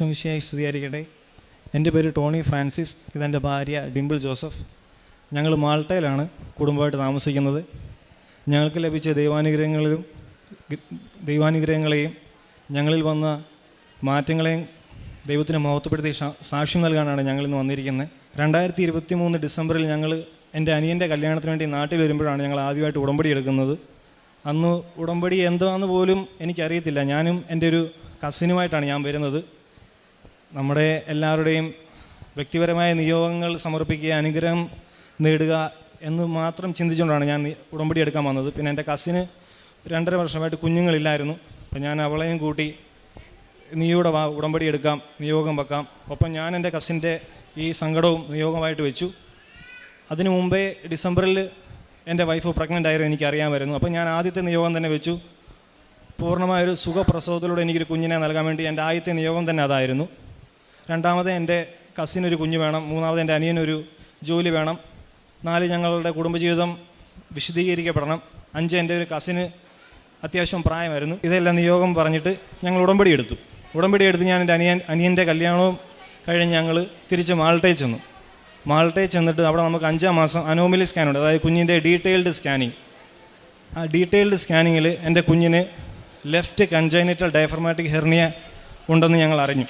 ശംശയായി സ്തുതിയായിരിക്കട്ടെ. എന്റെ പേര് ടോണി ഫ്രാൻസിസ്. ഇതെന്റെ ഭാര്യ ഡിംപിൾ ജോസഫ്. ഞങ്ങൾ മാൾട്ടയിലാണ് കുടുംബമായിട്ട് താമസിക്കുന്നത്. ഞങ്ങൾക്ക് ലഭിച്ച ദൈവാനുഗ്രഹങ്ങളിലും ദൈവാനുഗ്രഹങ്ങളെയും ഞങ്ങളിൽ വന്ന മാറ്റങ്ങളെയും ദൈവത്തിന് മഹത്വപ്പെടുത്തി സാക്ഷ്യം നൽകാനാണ് ഞങ്ങൾ ഇന്ന് വന്നിരിക്കുന്നത്. രണ്ടായിരത്തി ഇരുപത്തി മൂന്ന് ഡിസംബറിൽ ഞങ്ങൾ എന്റെ അനിയന്റെ കല്യാണത്തിന് വേണ്ടി നാട്ടിൽ വരുമ്പോഴാണ് ഞങ്ങൾ ആദ്യമായിട്ട് ഉടമ്പടി എടുക്കുന്നത്. അന്ന് ഉടമ്പടി എന്താണെന്ന് പോലും എനിക്കറിയത്തില്ല. ഞാനും എന്റെ ഒരു കസിനുമായിട്ടാണ് ഞാൻ വരുന്നത്. നമ്മുടെ എല്ലാവരുടെയും വ്യക്തിപരമായ നിയോഗങ്ങൾ സമർപ്പിക്കുക അനുഗ്രഹം നേടുക എന്ന് മാത്രം ചിന്തിച്ചുകൊണ്ടാണ് ഞാൻ ഉടമ്പടി എടുക്കാൻ വന്നത്. പിന്നെ എന്റെ കസിന് രണ്ടര വർഷമായിട്ട് കുഞ്ഞുങ്ങളില്ലായിരുന്നു. അപ്പം ഞാൻ അവളെയും കൂട്ടി നീയുടെ വാ ഉടമ്പടി എടുക്കാം നിയോഗം വെക്കാം. ഒപ്പം ഞാൻ എന്റെ കസിന്റെ ഈ സങ്കടവും നിയോഗമായിട്ട് വെച്ചു. അതിനു മുമ്പേ ഡിസംബറിൽ എന്റെ വൈഫ് പ്രഗ്നന്റ് ആയിരുന്നു എനിക്ക് അറിയാമായിരുന്നു അപ്പോൾ ഞാൻ ആദ്യത്തെ നിയോഗം തന്നെ വെച്ചു. പൂർണമായൊരു സുഖപ്രസവത്തിലൂടെ എനിക്കൊരു കുഞ്ഞിനെ നൽകാൻ വേണ്ടി എന്റെ ആദ്യത്തെ നിയോഗം തന്നെ അതായിരുന്നു. രണ്ടാമത് എന്റെ കസിൻ ഒരു കുഞ്ഞ് വേണം. മൂന്നാമത് എന്റെ അനിയനൊരു ജോലി വേണം. നാല് ഞങ്ങളുടെ കുടുംബജീവിതം വിശദീകരിക്കപ്പെടണം. അഞ്ച് എന്റെ ഒരു കസിന് അത്യാവശ്യം പ്രായമായിരുന്നു. ഇതെല്ലാം നിയോഗം പറഞ്ഞിട്ട് ഞങ്ങൾ ഉടമ്പടി എടുത്തു. ഉടമ്പടി എടുത്ത് ഞാൻ എന്റെ അനിയൻ അനിയന്റെ കല്യാണവും കഴിഞ്ഞ് ഞങ്ങൾ തിരിച്ച് മാൾട്ടയിൽ ചെന്നു. മാൾട്ടയിൽ ചെന്നിട്ട് അവിടെ നമുക്ക് അഞ്ചാം മാസം അനോമലി സ്കാൻ ഉണ്ട് അതായത് കുഞ്ഞിന്റെ ഡീറ്റെയിൽഡ് സ്കാനിങ്. ആ ഡീറ്റെയിൽഡ് സ്കാനിങ്ങിൽ എന്റെ കുഞ്ഞിന് ലെഫ്റ്റ് കൺജൈനിറ്റൽ ഡയഫർമാറ്റിക് ഹെർണിയ ഉണ്ടെന്ന് ഞങ്ങൾ അറിഞ്ഞു.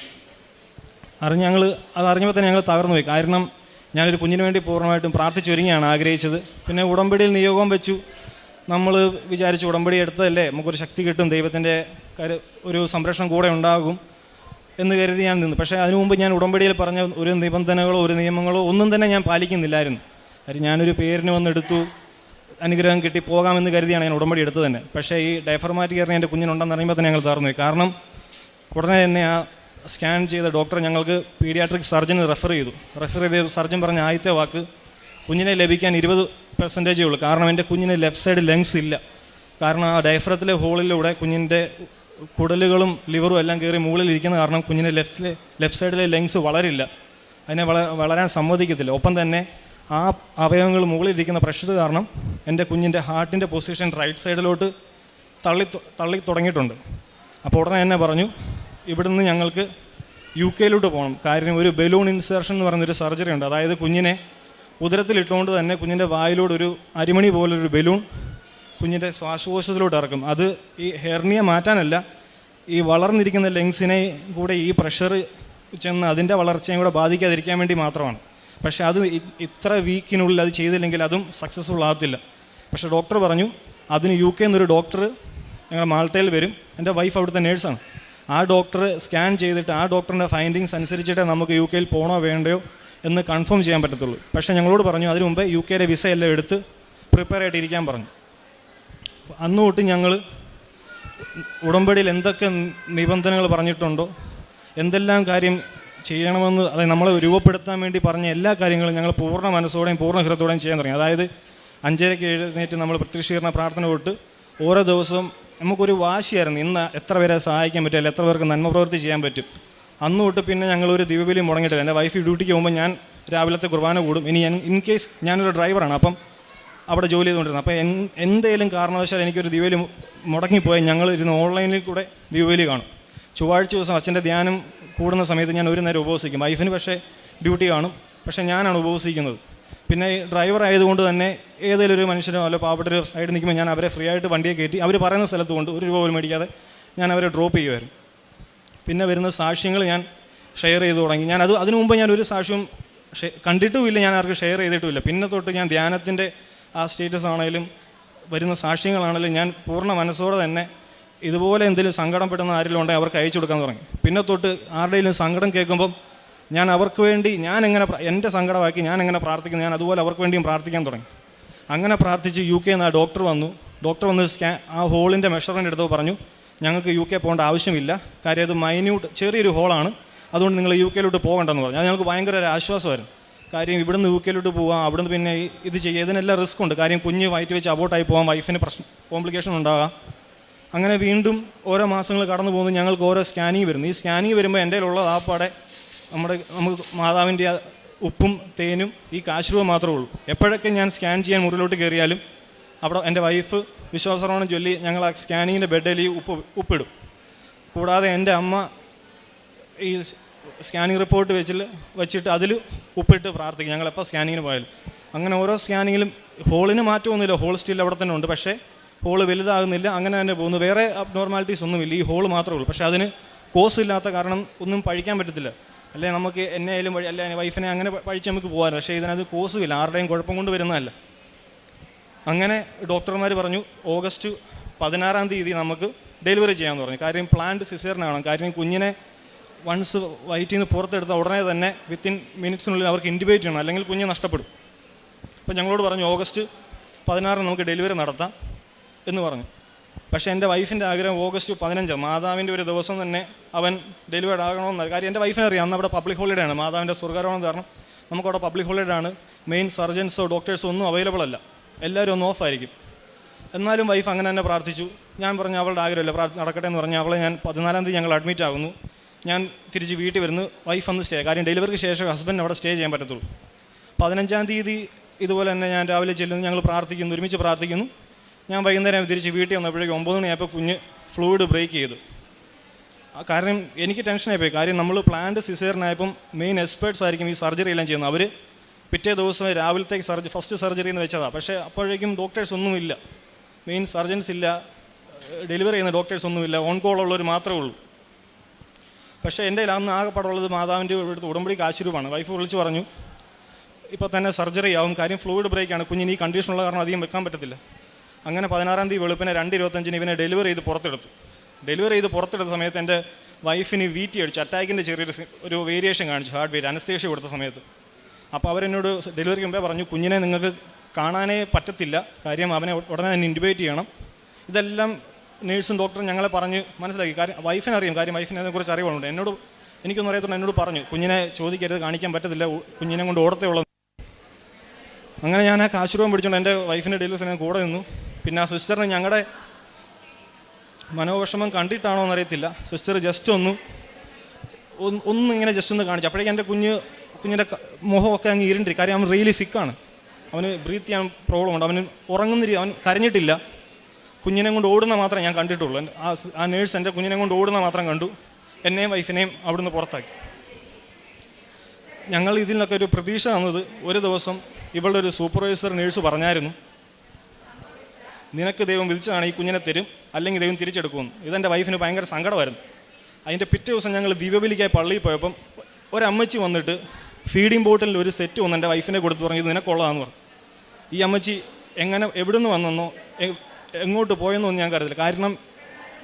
അറിഞ്ഞ് ഞങ്ങൾ അത് അറിഞ്ഞപ്പോൾ തന്നെ ഞങ്ങൾ തകർന്നു പോയി. കാരണം ഞാനൊരു കുഞ്ഞിന് വേണ്ടി പൂർണമായിട്ടും പ്രാർത്ഥിച്ചൊരുങ്ങിയാണ് ആഗ്രഹിച്ചത്. പിന്നെ ഉടമ്പടിയിൽ നിയോഗം വെച്ചു. നമ്മൾ വിചാരിച്ചു ഉടമ്പടി എടുത്തതല്ലേ? നമുക്കൊരു ശക്തി കിട്ടും. ദൈവത്തിന്റെ കരു ഒരു സംരക്ഷണം കൂടെ ഉണ്ടാകും എന്ന് കരുതി ഞാൻ നിന്നു. പക്ഷേ അതിനു മുമ്പ് ഞാൻ ഉടമ്പടിയിൽ പറഞ്ഞ ഒരു നിബന്ധനകളോ ഒരു നിയമങ്ങളോ ഒന്നും തന്നെ ഞാൻ പാലിക്കുന്നില്ലായിരുന്നു. കാര്യം ഞാനൊരു പേരിന് വന്നെടുത്തു അനുഗ്രഹം കിട്ടി പോകാമെന്ന് കരുതിയാണ് ഞാൻ ഉടമ്പടി എടുത്തത് തന്നെ. പക്ഷേ ഈ ഡയഫർമാറ്റിക് എറിഞ്ഞ എന്റെ കുഞ്ഞിനുണ്ടെന്ന് അറിയുമ്പോൾ തന്നെ ഞങ്ങൾ പോയി. കാരണം ഉടനെ തന്നെ ആ സ്കാൻ ചെയ്ത ഡോക്ടർ ഞങ്ങൾക്ക് പീഡിയാട്രിക് സർജന് റെഫർ ചെയ്തു. റെഫർ ചെയ്ത സർജൻ പറഞ്ഞ ആദ്യത്തെ വാക്ക് കുഞ്ഞിനെ ലഭിക്കാൻ ഇരുപത് പെർസെന്റേജേ ഉള്ളൂ. കാരണം എന്റെ കുഞ്ഞിന് ലെഫ്റ്റ് സൈഡ് ലങ്സ് ഇല്ല. കാരണം ആ ഡയഫ്രത്തിലെ ഹോളിലൂടെ കുഞ്ഞിന്റെ കുടലുകളും ലിവറും എല്ലാം കയറി മുകളിൽ ഇരിക്കുന്ന കാരണം കുഞ്ഞിന്റെ ലെഫ്റ്റിലെ ലെഫ്റ്റ് സൈഡിലെ ലങ്സ് വളരില്ല. അതിനെ വള വളരാൻ സമ്മതിക്കത്തില്ല. ഒപ്പം തന്നെ ആ അവയവങ്ങൾ മുകളിലിരിക്കുന്ന പ്രഷർ കാരണം എന്റെ കുഞ്ഞിന്റെ ഹാർട്ടിന്റെ പൊസിഷൻ റൈറ്റ് സൈഡിലോട്ട് തള്ളി തള്ളി തുടങ്ങിയിട്ടുണ്ട്. അപ്പോൾ ഉടനെ തന്നെ പറഞ്ഞു ഇവിടുന്ന് ഞങ്ങൾക്ക് യു കെയിലോട്ട് പോകണം. കാര്യം ഒരു ബലൂൺ ഇൻസേർഷൻ എന്ന് പറയുന്നൊരു സർജറി ഉണ്ട്. അതായത് കുഞ്ഞിനെ ഉദരത്തിലിട്ടുകൊണ്ട് തന്നെ കുഞ്ഞിന്റെ വായിലൂടെ ഒരു അരിമണി പോലൊരു ബലൂൺ കുഞ്ഞിന്റെ ശ്വാസകോശത്തിലോട്ട് ഇറക്കും. അത് ഈ ഹെർണിയ മാറ്റാനല്ല ഈ വളർന്നിരിക്കുന്ന ലെങ്സിനെ കൂടെ ഈ പ്രഷർ ചെന്ന് അതിന്റെ വളർച്ചയും കൂടെ ബാധിക്കാതിരിക്കാൻ വേണ്ടി മാത്രമാണ്. പക്ഷേ അത് ഇത്ര വീക്കിനുള്ളിൽ അത് ചെയ്തില്ലെങ്കിൽ അതും സക്സസ്ഫുൾ ആകത്തില്ല. പക്ഷെ ഡോക്ടർ പറഞ്ഞു അതിന് യു കെ എന്നൊരു ഡോക്ടർ ഞങ്ങൾ മാൾട്ടയിൽ വരും. എന്റെ വൈഫ് അവിടുത്തെ നേഴ്സാണ് ആ ഡോക്ടർ സ്കാൻ ചെയ്തിട്ട് ആ ഡോക്ടറിന്റെ ഫൈൻഡിങ്സ് അനുസരിച്ചിട്ടേ നമുക്ക് യു കെയിൽ പോകണോ വേണ്ടയോ എന്ന് കൺഫേം ചെയ്യാൻ പറ്റത്തുള്ളൂ. പക്ഷേ ഞങ്ങളോട് പറഞ്ഞു അതിനു മുമ്പേ യു കെയുടെ വിസ എല്ലാം എടുത്ത് പ്രിപ്പയർ ആയിട്ടിരിക്കാൻ പറഞ്ഞു. അന്ന് തൊട്ട് ഞങ്ങൾ ഉടമ്പടിയിൽ എന്തൊക്കെ നിബന്ധനകൾ പറഞ്ഞിട്ടുണ്ടോ എന്തെല്ലാം കാര്യം ചെയ്യണമെന്ന് അതായത് നമ്മളെ രൂപപ്പെടുത്താൻ വേണ്ടി പറഞ്ഞ എല്ലാ കാര്യങ്ങളും ഞങ്ങൾ പൂർണ മനസ്സോടെയും പൂർണ ഹൃദയത്തോടെയും ചെയ്യാൻ തുടങ്ങി. അതായത് അഞ്ചരയ്ക്ക് എഴുന്നേറ്റ് നമ്മൾ പ്രത്യക്ഷീകരണ പ്രാർത്ഥന തൊട്ട് ഓരോ ദിവസവും നമുക്കൊരു വാശിയായിരുന്നു. ഇന്ന് എത്ര പേരെ സഹായിക്കാൻ പറ്റും? അല്ലെങ്കിൽ എത്ര പേർക്ക് നന്മ പ്രവൃത്തി ചെയ്യാൻ പറ്റും? അന്ന് തൊട്ട് പിന്നെ ഒരു ദിവ്യബലി മുടങ്ങിയിട്ടില്ല. എന്റെ വൈഫ് ഡ്യൂട്ടിക്ക് പോകുമ്പോൾ ഞാൻ രാവിലത്തെ കുർബാന കൂടും. ഇനി ഇൻ കേസ് ഞാനൊരു ഡ്രൈവറാണ് അപ്പം അവിടെ ജോലി ചെയ്തുകൊണ്ടിരുന്നത് അപ്പോൾ എന്തേലും കാരണവശാൽ എനിക്കൊരു ദിവ്യബലി മുടങ്ങിപ്പോയാൽ ഞങ്ങൾ ഇരുന്ന് ഓൺലൈനിൽ കൂടെ ദിവ്യബലി കാണും. ചൊവ്വാഴ്ച ദിവസം അച്ഛന്റെ ധ്യാനം കൂടുന്ന സമയത്ത് ഞാൻ ഒരു നേരം ഉപവസിക്കും. വൈഫിന് പക്ഷേ ഡ്യൂട്ടി കാണും. പക്ഷേ ഞാനാണ് ഉപവസിക്കുന്നത്. പിന്നെ ഡ്രൈവർ ആയതുകൊണ്ട് തന്നെ ഏതെങ്കിലും ഒരു മനുഷ്യനോ അല്ല പാവപ്പെട്ട ഒരു സൈഡിൽ നിൽക്കുമ്പോൾ ഞാൻ അവരെ ഫ്രീ ആയിട്ട് വണ്ടിയെ കയറ്റി അവർ പറയുന്ന സ്ഥലത്ത് കൊണ്ട് ഒരു രൂപ പോലും മേടിക്കാതെ ഞാൻ അവരെ ഡ്രോപ്പ് ചെയ്യുമായിരുന്നു പിന്നെ വരുന്ന സാക്ഷ്യങ്ങൾ ഞാൻ ഷെയർ ചെയ്തു തുടങ്ങി. ഞാൻ അത് അതിനു മുമ്പ് ഞാൻ ഒരു സാക്ഷ്യവും കണ്ടിട്ടുമില്ല ഞാൻ ആർക്കും ഷെയർ ചെയ്തിട്ടുമില്ല. പിന്നെ തൊട്ട് ഞാൻ ധ്യാനത്തിന്റെ ആ സ്റ്റേറ്റസ് ആണെങ്കിലും വരുന്ന സാക്ഷ്യങ്ങളാണെങ്കിലും ഞാൻ പൂർണ മനസ്സോടെ തന്നെ ഇതുപോലെ എന്തെങ്കിലും സങ്കടം പെട്ടെന്ന് ആരെങ്കിലും ഉണ്ടെങ്കിൽ അവർക്ക് അയച്ചു കൊടുക്കാൻ തുടങ്ങി. പിന്നെ തൊട്ട് ആരുടെയും സങ്കടം കേൾക്കുമ്പം ഞാൻ അവർക്ക് വേണ്ടി ഞാൻ എങ്ങനെ എന്റെ സങ്കടമാക്കി ഞാൻ എങ്ങനെ പ്രാർത്ഥിക്കുന്നു? ഞാൻ അതുപോലെ അവർക്ക് വേണ്ടിയും പ്രാർത്ഥിക്കാൻ തുടങ്ങി. അങ്ങനെ പ്രാർത്ഥിച്ച് യു കെ നിന്ന് ആ ഡോക്ടർ വന്നു. ഡോക്ടർ വന്ന് സ്കാൻ ആ ഹോളിന്റെ മെഷർമെന്റ് എടുത്തപ്പോൾ പറഞ്ഞു ഞങ്ങൾക്ക് യു കെ പോകേണ്ട ആവശ്യമില്ല. കാര്യം അത് മൈന്യൂട്ട് ചെറിയൊരു ഹോളാണ്. അതുകൊണ്ട് നിങ്ങൾ യു കെയിലോട്ട് പോകണ്ടെന്ന് പറഞ്ഞു. അത് ഞങ്ങൾക്ക് ഭയങ്കര ഒരു ആശ്വാസമായിരുന്നു. കാര്യം ഇവിടുന്ന് യു കെയിലോട്ട് പോവാം അവിടുന്ന് പിന്നെ ഇത് ചെയ്യുക ഇതിനെല്ലാം റിസ്ക് ഉണ്ട്. കാര്യം കുഞ്ഞ് വയറ്റ് വെച്ച് അബോട്ടായി പോകാം വൈഫിന് പ്രശ്നം കോംപ്ലിക്കേഷൻ ഉണ്ടാകാം. അങ്ങനെ വീണ്ടും ഓരോ മാസങ്ങൾ കടന്നു പോകുന്നു ഞങ്ങൾക്ക് ഓരോ സ്കാനിങ് വരുന്നു. ഈ സ്കാനിങ് വരുമ്പോൾ എന്റെ ഉള്ളത് ആപ്പാടെ നമ്മുടെ നമുക്ക് മാതാവിന്റെ ഉപ്പും തേനും ഈ കാശ്രൂവ് മാത്രമേ ഉള്ളൂ. എപ്പോഴൊക്കെ ഞാൻ സ്കാൻ ചെയ്യാൻ മുറിയിലോട്ട് കയറിയാലും അവിടെ എന്റെ വൈഫ് വിശ്വാസറോണം ചൊല്ലി ഞങ്ങൾ ആ സ്കാനിങ്ങിന്റെ ബെഡിൽ ഈ ഉപ്പ് ഉപ്പിടും. കൂടാതെ എന്റെ അമ്മ ഈ സ്കാനിങ് റിപ്പോർട്ട് വെച്ചിൽ വെച്ചിട്ട് അതിൽ ഉപ്പിട്ട് പ്രാർത്ഥിക്കും. ഞങ്ങളെപ്പോൾ സ്കാനിങ്ങിന് പോയാലും. അങ്ങനെ ഓരോ സ്കാനിങ്ങിലും ഹോളിന് മാറ്റമൊന്നുമില്ല ഹോൾ സ്റ്റിൽ അവിടെ തന്നെ ഉണ്ട്. പക്ഷേ ഹോൾ വലുതാകുന്നില്ല. അങ്ങനെ തന്നെ പോകുന്നു. വേറെ അബ്നോർമാലിറ്റീസ് ഒന്നുമില്ല. ഈ ഹോൾ മാത്രമേ ഉള്ളൂ. പക്ഷേ അതിന് കോസ് ഇല്ലാത്ത കാരണം ഒന്നും പഴിക്കാൻ പറ്റത്തില്ല. അല്ലെ നമുക്ക് എന്നെ ആയാലും വഴി അല്ലെ വൈഫിനെ അങ്ങനെ പഴിച്ച് നമുക്ക് പോകാൻ പക്ഷേ കോഴ്സും ഇല്ല ആരുടെയും കുഴപ്പം കൊണ്ട് വരുന്നതല്ല. അങ്ങനെ ഡോക്ടർമാർ പറഞ്ഞു ഓഗസ്റ്റ് പതിനാറാം തീയതി നമുക്ക് ഡെലിവറി ചെയ്യാമെന്ന് പറഞ്ഞു. കാര്യം പ്ലാന്റ് സിസേറിനാണ് കാര്യം കുഞ്ഞിനെ വൺസ് വയറ്റിൽ നിന്ന് പുറത്തെടുത്ത ഉടനെ തന്നെ വിത്തിൻ മിനിറ്റ്സിനുള്ളിൽ അവർക്ക് ഇൻഡിബേറ്റ് ചെയ്യണം. അല്ലെങ്കിൽ കുഞ്ഞ് നഷ്ടപ്പെടും. അപ്പോൾ ഞങ്ങളോട് പറഞ്ഞു ഓഗസ്റ്റ് പതിനാറിന് നമുക്ക് ഡെലിവറി നടത്താം എന്ന് പറഞ്ഞു. പക്ഷേ എന്റെ വൈഫിന്റെ ആഗ്രഹം ഓഗസ്റ്റ് പതിനഞ്ച്. മാതാവിന്റെ ഒരു ദിവസം തന്നെ അവൻ ഡെലിവേർഡ് ആകണമെന്ന്. കാര്യം എന്റെ വൈഫിനെ അറിയാം അന്ന് അവിടെ പബ്ലിക് ഹോളിഡേ ആണ്. മാതാവിന്റെ സ്വർഗാരോഹണം കാരണം നമുക്കവിടെ പബ്ലിക് ഹോളിഡേ ആണ്. മെയിൻ സർജൻസോ ഡോക്ടേഴ്സോ ഒന്നും അവൈലബിൾ അല്ല. എല്ലാവരും ഒന്ന് ഓഫായിരിക്കും എന്നാലും വൈഫ് അങ്ങനെ തന്നെ പ്രാർത്ഥിച്ചു. ഞാൻ പറഞ്ഞു അവളുടെ ആഗ്രഹമില്ല? പ്രാർത്ഥി നടക്കട്ടെ എന്ന് പറഞ്ഞു അവളെ ഞാൻ പതിനാലാം തീയതി ഞങ്ങൾ അഡ്മിറ്റ് ആകുന്നു. ഞാൻ തിരിച്ച് വീട്ടിൽ വരുന്നു. വൈഫ് അന്ന് സ്റ്റേ കാര്യം ഡെലിവറിക്ക് ശേഷം ഹസ്ബൻഡ് അവിടെ സ്റ്റേ ചെയ്യാൻ പറ്റത്തുള്ളൂ. പതിനഞ്ചാം തീയതി ഇതുപോലെ തന്നെ ഞാൻ രാവിലെ ചെല്ലുന്നു. ഞങ്ങൾ പ്രാർത്ഥിക്കുന്നു ഒരുമിച്ച് പ്രാർത്ഥിക്കുന്നു. ഞാൻ വൈകുന്നേരം തിരിച്ച് വീട്ടിൽ വന്നപ്പോഴേക്കും ഒമ്പത് മണിയായപ്പോൾ കുഞ്ഞ് ഫ്ലൂയിഡ് ബ്രേക്ക് ചെയ്തു. ആ കാരണം എനിക്ക് ടെൻഷനായി പോയി കാര്യം നമ്മൾ പ്ലാന്റ് സിസേറിനായപ്പം മെയിൻ എക്സ്പേർട്സ് ആയിരിക്കും ഈ സർജറി എല്ലാം ചെയ്യുന്നത്. അവർ പിറ്റേ ദിവസം രാവിലത്തേക്ക് സർജറി ഫസ്റ്റ് സർജറി എന്ന് വെച്ചതാണ് പക്ഷേ അപ്പോഴേക്കും ഡോക്ടേഴ്സ് ഒന്നുമില്ല മെയിൻ സർജൻസ് ഇല്ല. ഡെലിവറി ചെയ്യുന്ന ഡോക്ടേഴ്സ് ഒന്നുമില്ല ഓൺ കോൾ ഉള്ളവർ മാത്രമേ ഉള്ളൂ. പക്ഷേ എന്റെ അന്ന് ആകെപ്പാടുള്ളത് മാതാവിന്റെ അടുത്ത് ഉടമ്പടി കാശുരൂപമാണ് വൈഫ് വിളിച്ച് പറഞ്ഞു ഇപ്പോൾ തന്നെ സർജറി ആവും. കാര്യം ഫ്ലൂയിഡ് ബ്രേക്കാണ് കുഞ്ഞിന് ഈ കണ്ടീഷനുള്ള കാരണം അധികം വെക്കാൻ പറ്റത്തില്ല. അങ്ങനെ പതിനാറാം തീയതി വെളുപ്പിനെ രണ്ട് ഇരുപത്തഞ്ചിന് ഇവനെ ഡെലിവറി ചെയ്ത് പുറത്തെടുത്തു. ഡെലിവറി ചെയ്ത് പുറത്തെടുത്ത സമയത്ത് എന്റെ വൈഫിന് വീറ്റി അടിച്ചു. അറ്റാക്കിന്റെ ചെറിയൊരു ഒരു വേരിയേഷൻ കാണിച്ചു. ഹാർട്ട് ബീറ്റ് അനസ്തേഷ്യ കൊടുത്ത സമയത്ത്. അപ്പോൾ അവരെന്നോട് ഡെലിവറിക്ക് മുമ്പേ പറഞ്ഞു കുഞ്ഞിനെ നിങ്ങൾക്ക് കാണാനേ പറ്റത്തില്ല. കാര്യം അവനെ ഉടനെ തന്നെ ഇന്റുബേറ്റ് ചെയ്യണം. ഇതെല്ലാം നേഴ്സും ഡോക്ടറും ഞങ്ങളെ പറഞ്ഞ് മനസ്സിലാക്കി. കാര്യം വൈഫിനെ അറിയാം. കാര്യം വൈഫിനെ അതിനെക്കുറിച്ച് അറിവുണ്ട് എന്നോട് എനിക്കൊന്നും അറിയത്തുള്ളൂ എന്നോട് പറഞ്ഞു കുഞ്ഞിനെ ചോദിക്കരുത്. കാണിക്കാൻ പറ്റത്തില്ല. കുഞ്ഞിനെ കൊണ്ട് ഓടത്തേ ഉള്ളൂ. അങ്ങനെ ഞാൻ ആ കാശുരൂപം പിടിച്ചുകൊണ്ട് എന്റെ വൈഫിന്റെ ഡെലിവറി സമയം കൂടെ നിന്നു. പിന്നെ ആ സിസ്റ്ററിന് ഞങ്ങളുടെ മനോവിഷമം കണ്ടിട്ടാണോ എന്നറിയത്തില്ല. സിസ്റ്റർ ജസ്റ്റ് ഒന്ന് ഒന്ന് ഇങ്ങനെ ജസ്റ്റ് ഒന്ന് കാണിച്ചു. അപ്പോഴേക്കും എന്റെ കുഞ്ഞ് കുഞ്ഞിന്റെ മുഖമൊക്കെ അങ്ങ് ഇരുണ്ടി കാര്യം അവൻ റിയലി സിക്കാണ് അവന് ബ്രീത്ത് ചെയ്യാൻ പ്രോബ്ലം ഉണ്ട്. അവന് ഉറങ്ങുന്നില്ല അവൻ കരഞ്ഞിട്ടില്ല. കുഞ്ഞിനെ കൊണ്ട് ഓടുന്ന മാത്രമേ ഞാൻ കണ്ടിട്ടുള്ളൂ. ആ ആ നേഴ്സ് എന്റെ കുഞ്ഞിനെ കൊണ്ട് ഓടുന്ന മാത്രം കണ്ടു. എന്നെയും വൈഫിനെയും അവിടുന്ന് പുറത്താക്കി. ഞങ്ങൾ ഇതിൽ നിന്നൊക്കെ ഒരു പ്രതീക്ഷ തന്നത് ഒരു ദിവസം ഇവളുടെ ഒരു സൂപ്പർവൈസർ നേഴ്സ് പറഞ്ഞായിരുന്നു. നിനക്ക് ദൈവം വിധിച്ചതാണ് ഈ കുഞ്ഞിനെ തരും അല്ലെങ്കിൽ ദൈവം തിരിച്ചെടുക്കുമെന്ന് ഇതെന്റെ വൈഫിന് ഭയങ്കര സങ്കടമായിരുന്നു അതിന്റെ പിറ്റേ ദിവസം ഞങ്ങൾ ദിവ്യബലിക്കായി പള്ളിയിൽ പോയപ്പം ഒരമ്മച്ചി വന്നിട്ട് ഫീഡിംഗ് ബോട്ടിലിൽ ഒരു സെറ്റ് വന്ന് എന്റെ വൈഫിനെ കൊടുത്ത് പറഞ്ഞു ഇത് നിനക്കുള്ളതാന്ന് പറഞ്ഞു. ഈ അമ്മച്ചി എങ്ങനെ എവിടുന്ന് വന്നെന്നോ എങ്ങോട്ട് പോയെന്നോ ഒന്നും ഞാൻ കരുതില്ല കാരണം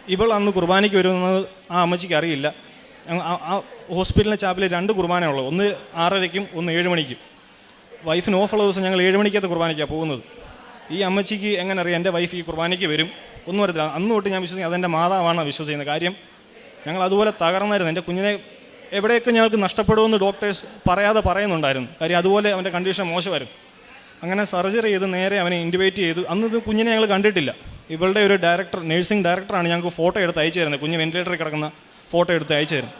ഇവൾ അന്ന് കുർബാനയ്ക്ക് വരുമെന്നത് ആ അമ്മച്ചിക്ക് അറിയില്ല. ആ- ഹോസ്പിറ്റലിലെ ചാപ്പിൽ രണ്ട് കുർബാനയുള്ളൂ ഒന്ന് ആറരയ്ക്കും ഒന്ന് ഏഴ് മണിക്കും. വൈഫിന് ഓഫുള്ള ദിവസം ഞങ്ങൾ ഏഴ് മണിക്കകത്ത് കുർബാനയ്ക്കാണ് പോകുന്നത്. ഈ അമ്മച്ചിക്ക് എങ്ങനെ അറിയാം? എന്റെ വൈഫ് ഈ കുർബാനയ്ക്ക് വരും. ഒന്നും വരത്തില്ല അന്ന് തൊട്ട് ഞാൻ വിശ്വസിക്കുന്നത് അതെന്റെ മാതാവാണ് വിശ്വസിക്കുന്നത് കാര്യം. ഞങ്ങൾ അതുപോലെ തകർന്നായിരുന്നു. എന്റെ കുഞ്ഞിനെ എവിടെയൊക്കെ ഞങ്ങൾക്ക് നഷ്ടപ്പെടുമെന്ന് ഡോക്ടേഴ്സ് പറയാതെ പറയുന്നുണ്ടായിരുന്നു. കാര്യം അതുപോലെ അവന്റെ കണ്ടീഷൻ മോശമായിരുന്നു. അങ്ങനെ സർജറി ചെയ്ത് നേരെ അവനെ ഇന്റുബേറ്റ് ചെയ്തു. അന്ന് ഇത് കുഞ്ഞിനെ ഞങ്ങൾ കണ്ടിട്ടില്ല. ഇവളുടെ ഒരു ഡയറക്ടർ നഴ്സിംഗ് ഡയറക്ടറാണ് ഞങ്ങൾക്ക് ഫോട്ടോ എടുത്ത് അയച്ചു തരുന്നത്. കുഞ്ഞ് വെന്റിലേറ്ററിൽ കിടക്കുന്ന ഫോട്ടോ എടുത്ത് അയച്ചു തരുന്നത്.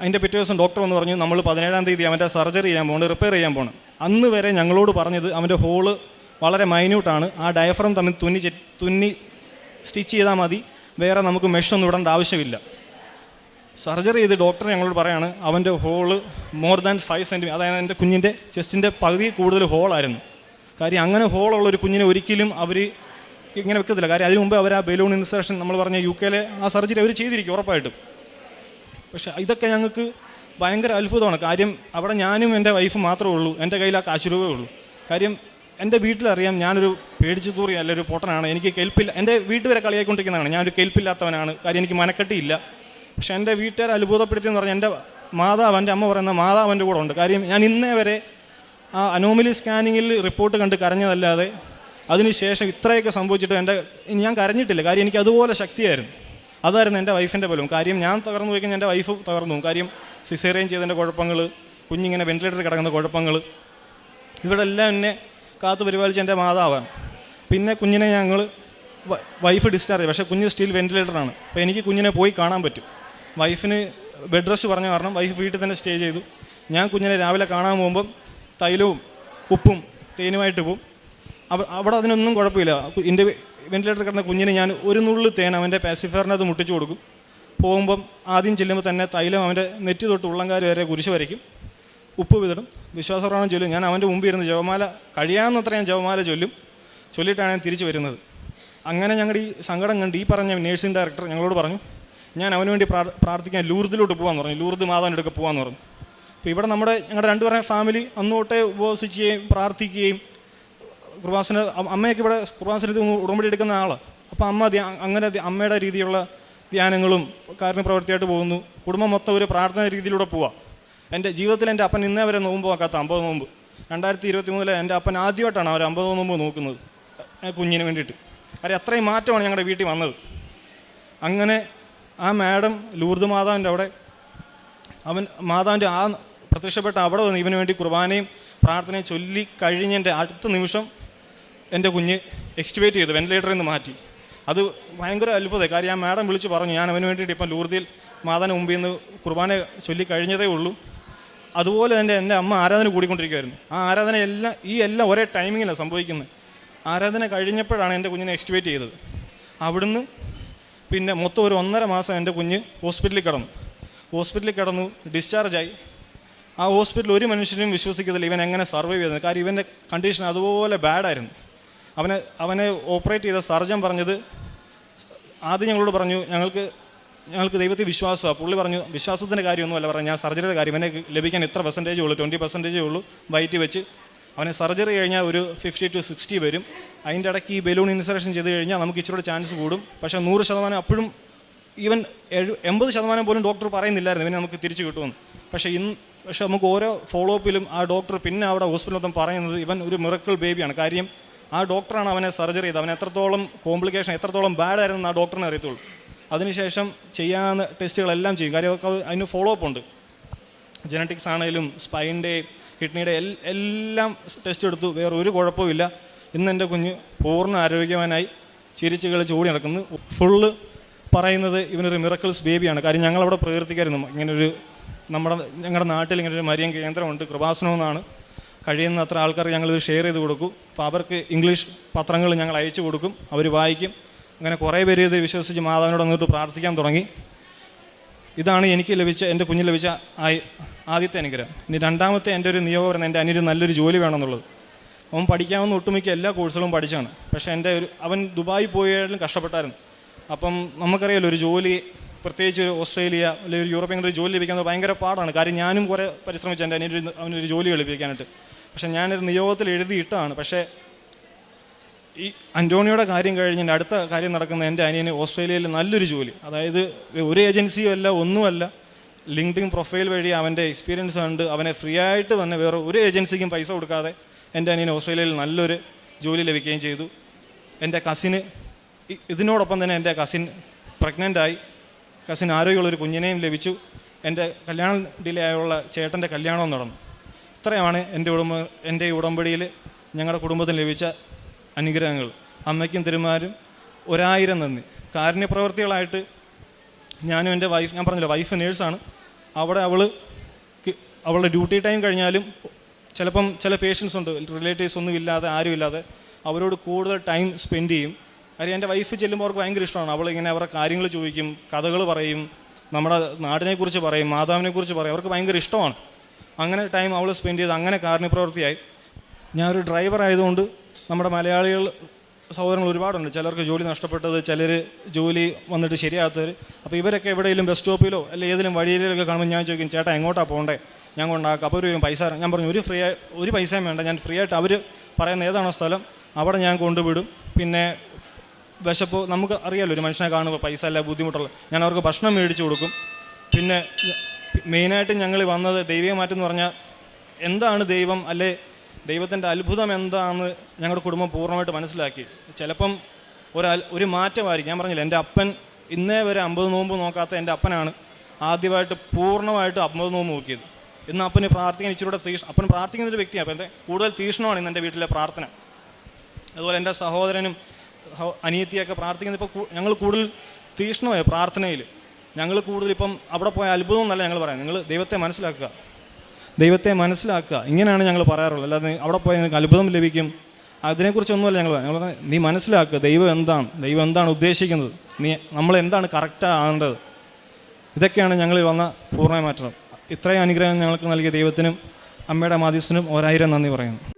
അതിന്റെ പിറ്റേ ദിവസം ഡോക്ടർ എന്ന് പറഞ്ഞു നമ്മൾ പതിനേഴാം തീയതി അവന്റെ സർജറി ചെയ്യാൻ പോകണം റിപ്പയർ ചെയ്യാൻ പോകണം അന്ന് വരെ ഞങ്ങളോട് പറഞ്ഞത് അവന്റെ ഹോൾ വളരെ മൈന്യൂട്ടാണ് ആ ഡയഫ്രം തമ്മിൽ തുന്നി തുന്നി സ്റ്റിച്ച് ചെയ്താൽ മതി. വേറെ നമുക്ക് മെഷൊന്നും ഇടേണ്ട ആവശ്യമില്ല. സർജറി ചെയ്ത് ഡോക്ടർ ഞങ്ങളോട് പറയാണ് അവന്റെ hole more than five centimetre അതായത് എന്റെ കുഞ്ഞിന്റെ ചെസ്റ്റിന്റെ പകുതി കൂടുതൽ ഹോളായിരുന്നു കാര്യം അങ്ങനെ ഹോളുള്ള ഒരു കുഞ്ഞിനെ ഒരിക്കലും അവർ ഇങ്ങനെ വെക്കത്തില്ല. കാര്യം അതിനു മുമ്പ് അവർ ആ ബലൂൺ ഇൻസേഷൻ നമ്മൾ പറഞ്ഞ യു കെയിലെ ആ സർജറി അവർ ചെയ്തിരിക്കും ഉറപ്പായിട്ടും. പക്ഷേ ഇതൊക്കെ ഞങ്ങൾക്ക് ഭയങ്കര അത്ഭുതമാണ്. കാര്യം അവിടെ ഞാനും എന്റെ വൈഫ് മാത്രമേ ഉള്ളൂ. എന്റെ കയ്യിൽ ആ കാശ് രൂപയേ ഉള്ളൂ. കാര്യം എന്റെ വീട്ടിലറിയാം ഞാനൊരു പേടിച്ചു തൂറി അല്ല ഒരു പൊട്ടനാണ്. എനിക്ക് കെൽപ്പില്ല എന്റെ വീട്ടിൽ വരെ കളിയായിക്കൊണ്ടിരിക്കുന്നതാണ്. ഞാനൊരു കെൽപ്പില്ലാത്തവനാണ്. കാര്യം എനിക്ക് മനക്കെട്ടിയില്ല. പക്ഷെ എന്റെ വീട്ടുകാർ അത്ഭുതപ്പെടുത്തിയെന്ന് പറഞ്ഞാൽ എന്റെ മാതാവ് എന്റെ അമ്മ പറയുന്ന മാതാവ് എന്റെ കൂടെ ഉണ്ട്. കാര്യം ഞാൻ ഇന്നേ വരെ ആ അനോമലി സ്കാനിങ്ങിൽ റിപ്പോർട്ട് കണ്ട് കരഞ്ഞതല്ലാതെ അതിനുശേഷം ഇത്രയൊക്കെ സംഭവിച്ചിട്ട് എന്റെ ഞാൻ കരഞ്ഞിട്ടില്ല. കാര്യം എനിക്ക് അതുപോലെ ശക്തിയായിരുന്നു. അതായിരുന്നു എന്റെ വൈഫിന്റെ പോലും കാര്യം ഞാൻ തകർന്നു പോയി എന്റെ വൈഫ് തകർന്നു കാര്യം സിസേറിയൻ ചെയ്തതിന്റെ കുഴപ്പങ്ങൾ കുഞ്ഞിങ്ങനെ വെന്റിലേറ്ററിൽ കിടക്കുന്ന കുഴപ്പങ്ങൾ ഇവിടെ എല്ലാം എന്നെ കാത്തു പരിപാലിച്ച എന്റെ മാതാവാണ്. പിന്നെ കുഞ്ഞിനെ ഞങ്ങൾ വൈഫ് ഡിസ്ചാർജ് പക്ഷേ കുഞ്ഞ് സ്റ്റീൽ വെന്റിലേറ്ററാണ് അപ്പോൾ എനിക്ക് കുഞ്ഞിനെ പോയി കാണാൻ പറ്റും. വൈഫിന് ബെഡ് റെസ്റ്റ് പറഞ്ഞ കാരണം വൈഫ് വീട്ടിൽ തന്നെ സ്റ്റേ ചെയ്തു. ഞാൻ കുഞ്ഞിനെ രാവിലെ കാണാൻ പോകുമ്പം തൈലവും ഉപ്പും തേനുമായിട്ട് പോകും അവ- അവിടെ അതിനൊന്നും കുഴപ്പമില്ല. എന്റെ വെന്റിലേറ്റർ കിടന്ന കുഞ്ഞിന് ഞാൻ ഒരു നുള്ളിൽ തേൻ അവന്റെ പാസിഫയറിനകത്ത് മുട്ടിച്ചു കൊടുക്കും. പോകുമ്പം ആദ്യം ചെല്ലുമ്പോൾ തന്നെ തൈലം അവന്റെ നെറ്റി തൊട്ട് ഉള്ളംകാർ വരെ കുരിശ് വരയ്ക്കും. ഉപ്പ് വിതടും. വിശ്വാസപ്രമാണം ചൊല്ലും. ഞാൻ അവന്റെ മുമ്പിൽ ഇരുന്ന് ജവമാല കഴിയാവുന്നത്ര ഞാൻ ജവമാല ചൊല്ലും. ചൊല്ലിയിട്ടാണ് ഞാൻ തിരിച്ചു വരുന്നത്. അങ്ങനെ ഞങ്ങളുടെ ഈ സങ്കടം കണ്ട് ഈ പറഞ്ഞ നേഴ്സിംഗ് ഡയറക്ടർ ഞങ്ങളോട് പറഞ്ഞു ഞാൻ അവന് വേണ്ടി പ്രാർ- പ്രാർത്ഥിക്കാൻ ലൂർദിലോട്ട് പോകാമെന്ന് പറഞ്ഞു. ലൂർദ് മാതാവിന്റെ പോകാമെന്ന് പറഞ്ഞു. അപ്പോൾ ഇവിടെ നമ്മുടെ ഞങ്ങളുടെ രണ്ടുപേരുടെ ഫാമിലി അന്ന് തൊട്ടേ ഉപവസിക്കുകയും പ്രാർത്ഥിക്കുകയും അ- അമ്മയൊക്കെ ഇവിടെ കൃപാസനത്തിൽ ഉടമ്പടി എടുക്കുന്ന ആളാണ് അപ്പോൾ അമ്മ അങ്ങനെ അമ്മയുടെ രീതിയിലുള്ള ധ്യാനങ്ങളും കാരുണ്യ പ്രവൃത്തിയായിട്ട് പോകുന്നു. കുടുംബം മൊത്തം ഒരു പ്രാർത്ഥന രീതിയിലൂടെ പോവാം. എന്റെ ജീവിതത്തിൽ എന്റെ അപ്പൻ ഇന്നേ വരെ നോമ്പ് നോക്കാത്ത അമ്പത് നോമ്പ്. രണ്ടായിരത്തി ഇരുപത്തി മൂന്നിലെ എന്റെ അപ്പൻ ആദ്യമായിട്ടാണ് അവർ അമ്പത് നോമ്പ് നോക്കുന്നത്. കുഞ്ഞിന് വേണ്ടിയിട്ട്. അവർ അത്രയും മാറ്റമാണ് ഞങ്ങളുടെ വീട്ടിൽ വന്നത്. അങ്ങനെ ആ മാഡം ലൂർദ് മാതാവിന്റെ അവിടെ അവൻ മാതാവിന്റെ ആ പ്രത്യക്ഷപ്പെട്ട അവിടെ വന്ന് ഇവന് വേണ്ടി കുർബാനയും പ്രാർത്ഥനയും ചൊല്ലി കഴിഞ്ഞതിന്റെ അടുത്ത നിമിഷം എന്റെ കുഞ്ഞ് എക്സ്റ്റുവേറ്റ് ചെയ്തു വെന്റിലേറ്ററിൽ നിന്ന് മാറ്റി. അത് ഭയങ്കര അത്ഭുതമായി. കാര്യം ആ മാഡം വിളിച്ച് പറഞ്ഞു ഞാൻ അവന് വേണ്ടിയിട്ട് ഇപ്പം ലൂർദിയിൽ മാതാവിന് മുമ്പിൽ നിന്ന് കുർബാന ചൊല്ലി കഴിഞ്ഞതേ ഉള്ളൂ. അതുപോലെ തന്നെ എന്റെ അമ്മ ആരാധന കൂടിക്കൊണ്ടിരിക്കുമായിരുന്നു ആ ആരാധന എല്ലാം ഈ എല്ലാം ഒരേ ടൈമിങ്ങിലാണ് സംഭവിക്കുന്നത് ആരാധന കഴിഞ്ഞപ്പോഴാണ് എന്റെ കുഞ്ഞിനെ എക്സ്റ്റുവേറ്റ് ചെയ്തത്. അവിടുന്ന് പിന്നെ മൊത്തം ഒരു ഒന്നര മാസം എന്റെ കുഞ്ഞ് ഹോസ്പിറ്റലിൽ കിടന്നു. ഹോസ്പിറ്റലിൽ കിടന്നു ഡിസ്ചാർജായി ആ ഹോസ്പിറ്റലിൽ ഒരു മനുഷ്യനും വിശ്വസിക്കത്തില്ല ഇവൻ എങ്ങനെ സർവൈവ് ചെയ്തത്. കാര്യം ഇവന്റെ കണ്ടീഷൻ അതുപോലെ ബാഡായിരുന്നു അവനെ അവനെ ഓപ്പറേറ്റ് ചെയ്ത സർജൻ പറഞ്ഞത് ആദ്യം ഞങ്ങളോട് പറഞ്ഞു ഞങ്ങൾക്ക് ഞങ്ങൾക്ക് ദൈവത്തിൽ വിശ്വാസമാണ്. പുള്ളി പറഞ്ഞു വിശ്വാസത്തിന്റെ കാര്യമൊന്നുമല്ല പറഞ്ഞു ഞാൻ സർജറിയുടെ കാര്യം എന്നെ ലഭിക്കാൻ എത്ര പെർസെന്റേജേ ഉള്ളൂ? ട്വന്റി പെർസെന്റേജേ ഉള്ളൂ വയറ്റി വെച്ച്. അവനെ സർജറി കഴിഞ്ഞാൽ ഒരു ഫിഫ്റ്റി ടു സിക്സ്റ്റി വരും. അതിന്റെ ഇടയ്ക്ക് ഈ ബലൂൺ ഇൻസറേഷൻ ചെയ്ത് കഴിഞ്ഞാൽ നമുക്ക് ഇച്ചിരി ചാൻസ് കൂടും. പക്ഷേ നൂറ് ശതമാനം അപ്പോഴും ഈവൻ എഴു എൺപത് ശതമാനം പോലും ഡോക്ടർ പറയുന്നില്ലായിരുന്നു. ഇവനെ നമുക്ക് തിരിച്ചു കിട്ടുമെന്ന്. പക്ഷേ ഇന്ന് പക്ഷേ നമുക്ക് ഓരോ ഫോളോ അപ്പിലും ആ ഡോക്ടർ പിന്നെ അവിടെ ഹോസ്പിറ്റലിൽ മൊത്തം പറയുന്നത് ഇവൻ ഒരു മിറക്കിൾ ബേബിയാണ് കാര്യം ആ ഡോക്ടറാണ് അവനെ സർജറി ചെയ്തത്. അവൻ എത്രത്തോളം കോംപ്ലിക്കേഷൻ എത്രത്തോളം ബാഡ് ആയിരുന്നു ആ ഡോക്ടറിനെ അറിയത്തുള്ളൂ. അതിനുശേഷം ചെയ്യാവുന്ന ടെസ്റ്റുകളെല്ലാം ചെയ്യും. കാര്യം അതിന് ഫോളോ അപ്പ് ഉണ്ട് ജനറ്റിക്സ് ആണെങ്കിലും സ്പൈന്റെ കിഡ്നിയുടെ എല്ലാം ടെസ്റ്റ് എടുത്തു. വേറെ ഒരു കുഴപ്പമില്ല ഇന്ന് എന്റെ കുഞ്ഞ് പൂർണ ആരോഗ്യവാനായി ചിരിച്ച് കളിച്ച് ഓടി നടക്കുന്നു. ഫുള്ള് പറയുന്നത് ഇവനൊരു മിറക്കിൾസ് ബേബിയാണ് കാര്യം ഞങ്ങളവിടെ പ്രകീർത്തിക്കായിരുന്നു. ഇങ്ങനൊരു നമ്മുടെ ഞങ്ങളുടെ നാട്ടിൽ ഇങ്ങനൊരു മരിയം കേന്ദ്രമുണ്ട്. കൃപാസനമെന്നാണ്. കഴിയുന്ന അത്ര ആൾക്കാർ ഞങ്ങളിത് ഷെയർ ചെയ്ത് കൊടുക്കും. അപ്പോൾ അവർക്ക് ഇംഗ്ലീഷ് പത്രങ്ങൾ ഞങ്ങൾ അയച്ചു കൊടുക്കും. അവർ വായിക്കും. അങ്ങനെ കുറേ പേര് ഇത് വിശ്വസിച്ച് മാതാവിനോട് വന്നിട്ട് പ്രാർത്ഥിക്കാൻ തുടങ്ങി. ഇതാണ് എനിക്ക് ലഭിച്ച എന്റെ കുഞ്ഞിന് ലഭിച്ച ആദ്യത്തെ അനുഗ്രഹം. ഇനി രണ്ടാമത്തെ എന്റെ ഒരു നിയോഗം പറയുന്നത് എന്റെ അനിയൊരു നല്ലൊരു ജോലി വേണമെന്നുള്ളത്. അവൻ പഠിക്കാവുന്ന ഒട്ടുമിക്ക എല്ലാ കോഴ്സുകളും പഠിച്ചാണ്. പക്ഷേ എന്റെ ഒരു അവൻ ദുബായി പോയാലും കഷ്ടപ്പെട്ടായിരുന്നു. അപ്പം നമുക്കറിയാലോ ഒരു ജോലി പ്രത്യേകിച്ച് ഒരു ഓസ്ട്രേലിയ അല്ലെങ്കിൽ ഒരു യൂറോപ്യൻ ഒരു ജോലി ലഭിക്കുന്നത് ഭയങ്കര പാടാണ്. കാര്യം ഞാനും കുറേ പരിശ്രമിച്ചു എന്റെ അനിയൊരു അവനൊരു ജോലി ലഭിക്കാനായിട്ട്. പക്ഷേ ഞാനൊരു നിയോഗത്തിൽ എഴുതിയിട്ടാണ്. പക്ഷേ ഈ അന്റോണിയുടെ കാര്യം കഴിഞ്ഞ് അടുത്ത കാര്യം നടക്കുന്ന എന്റെ അനിയന് ഓസ്ട്രേലിയയിൽ നല്ലൊരു ജോലി. അതായത് ഒരു ഏജൻസിയും അല്ല ഒന്നുമല്ല. ലിങ്ക്ഡിൻ പ്രൊഫൈൽ വഴി അവന്റെ എക്സ്പീരിയൻസ് കണ്ട് അവനെ ഫ്രീ ആയിട്ട് തന്നെ വേറെ ഒരു ഏജൻസിക്കും പൈസ കൊടുക്കാതെ എന്റെ അനിയന് ഓസ്ട്രേലിയയിൽ നല്ലൊരു ജോലി ലഭിക്കുകയും ചെയ്തു. എന്റെ കസിന് ഇതിനോടൊപ്പം തന്നെ എന്റെ കസിൻ പ്രഗ്നന്റ് ആയി. കസിൻ ആരോഗ്യമുള്ളൊരു കുഞ്ഞിനെയും ലഭിച്ചു. എന്റെ കല്യാണം ഡിലേ ആയുള്ള ചേട്ടന്റെ കല്യാണവും നടന്നു. ഇത്രയാണ് എന്റെ ഉടമ്പ എന്റെ ഉടമ്പടിയിൽ ഞങ്ങളുടെ കുടുംബത്തിന് ലഭിച്ച അനുഗ്രഹങ്ങൾ. അമ്മയ്ക്കും തിരുമാരും. ഒരായിരം നന്ദി. കാരുണ്യപ്രവർത്തികളായിട്ട് ഞാനും എന്റെ വൈഫ് ഞാൻ പറഞ്ഞില്ല വൈഫ് നേഴ്സാണ് അവിടെ അവൾ അവളുടെ ഡ്യൂട്ടി ടൈം കഴിഞ്ഞാലും ചിലപ്പം ചില പേഷ്യൻസ് ഉണ്ട് റിലേറ്റീവ്സ് ഒന്നും ഇല്ലാതെ ആരും ഇല്ലാതെ അവരോട് കൂടുതൽ ടൈം സ്പെൻഡ് ചെയ്യും. കാര്യം എന്റെ വൈഫ് ചെല്ലുമ്പോൾ അവർക്ക് ഭയങ്കര ഇഷ്ടമാണ്. അവൾ ഇങ്ങനെ അവരുടെ കാര്യങ്ങൾ ചോദിക്കും കഥകൾ പറയും നമ്മുടെ നാടിനെക്കുറിച്ച് പറയും മാതാവിനെക്കുറിച്ച് പറയും. അവർക്ക് ഭയങ്കര ഇഷ്ടമാണ്. അങ്ങനെ ടൈം അവൾ സ്പെൻഡ് ചെയ്ത് അങ്ങനെ കാരുണ്യപ്രവൃത്തിയായി ഞാനൊരു ഡ്രൈവർ ആയതുകൊണ്ട് നമ്മുടെ മലയാളികൾ സഹോദരങ്ങൾ ഒരുപാടുണ്ട്. ചിലർക്ക് ജോലി നഷ്ടപ്പെട്ടത് ചിലർ ജോലി വന്നിട്ട് ശരിയാത്തവർ അപ്പോൾ ഇവരൊക്കെ എവിടെയെങ്കിലും ബസ് സ്റ്റോപ്പിലോ അല്ലെങ്കിൽ ഏതെങ്കിലും വഴിയിലൊക്കെ കാണുമ്പോൾ ഞാൻ ചോദിക്കും ചേട്ടാ എങ്ങോട്ടാണ് പോകണ്ടേ? ഞാൻ കൊണ്ടാക്കാം. അപ്പോൾ ഒരു പൈസ ഞാൻ പറഞ്ഞു ഒരു ഫ്രീ ഒരു പൈസയും വേണ്ട. ഞാൻ ഫ്രീ ആയിട്ട് അവർ പറയുന്ന ഏതാണോ സ്ഥലം അവിടെ ഞാൻ കൊണ്ടുവിടും. പിന്നെ വിശപ്പ് നമുക്ക് അറിയാലോ ഒരു മനുഷ്യനെ കാണുമ്പോൾ പൈസ അല്ല ബുദ്ധിമുട്ടുള്ള ഞാൻ അവർക്ക് ഭക്ഷണം മേടിച്ചു കൊടുക്കും. പിന്നെ മെയിനായിട്ട് ഞങ്ങൾ വന്നത് ദൈവികമാറ്റം എന്ന് പറഞ്ഞാൽ എന്താണ് ദൈവം? അല്ലെ ദൈവത്തിന്റെ അത്ഭുതം എന്താണെന്ന് ഞങ്ങളുടെ കുടുംബം പൂർണമായിട്ട് മനസ്സിലാക്കി. ചിലപ്പം ഒരു ഒരു മാറ്റമായിരിക്കും. ഞാൻ പറഞ്ഞില്ല എന്റെ അപ്പൻ ഇന്നേ വരെ അമ്പത് നോമ്പ് നോക്കാത്ത എന്റെ അപ്പനാണ് ആദ്യമായിട്ട് പൂർണമായിട്ട് അമ്പത് നോമ്പ് നോക്കിയത്. ഇന്ന് അപ്പന് പ്രാർത്ഥിക്കാൻ ഇച്ചിരൂടെ തീക്ഷ അപ്പൻ പ്രാർത്ഥിക്കുന്ന ഒരു വ്യക്തിയാണ്. അപ്പം എന്റെ കൂടുതൽ തീഷ്ണമാണ് ഇന്ന് എന്റെ വീട്ടിലെ പ്രാർത്ഥന. അതുപോലെ എന്റെ സഹോദരനും സഹോ- അനിയത്തിയൊക്കെ പ്രാർത്ഥിക്കുന്നത് ഇപ്പോൾ ഞങ്ങൾ കൂടുതൽ തീഷ്ണമായി പ്രാർത്ഥനയിൽ. ഞങ്ങൾ കൂടുതൽ ഇപ്പം അവിടെ പോയ അത്ഭുതം എന്നല്ല ഞങ്ങൾ പറയാം നിങ്ങൾ ദൈവത്തെ മനസ്സിലാക്കുക. ദൈവത്തെ മനസ്സിലാക്കുക. ഇങ്ങനെയാണ് ഞങ്ങൾ പറയാറുള്ളത്. അല്ലാതെ അവിടെ പോയി നിങ്ങൾക്ക് അത്ഭുതം ലഭിക്കും. അതിനെക്കുറിച്ചൊന്നുമല്ല ഞങ്ങൾ ഞങ്ങൾ നീ മനസ്സിലാക്കുക ദൈവം എന്താണ്. ദൈവം എന്താണ് ഉദ്ദേശിക്കുന്നത്. നീ നമ്മൾ എന്താണ് കറക്റ്റ് ആകേണ്ടത്. ഇതൊക്കെയാണ് ഞങ്ങളിൽ വന്ന പൂർണ മാറ്റം. ഇത്രയും അനുഗ്രഹം ഞങ്ങൾക്ക് നൽകിയ ദൈവത്തിനും അമ്മയുടെ മാധ്യസ്ഥനും ഒരായിരം നന്ദി പറയുന്നു.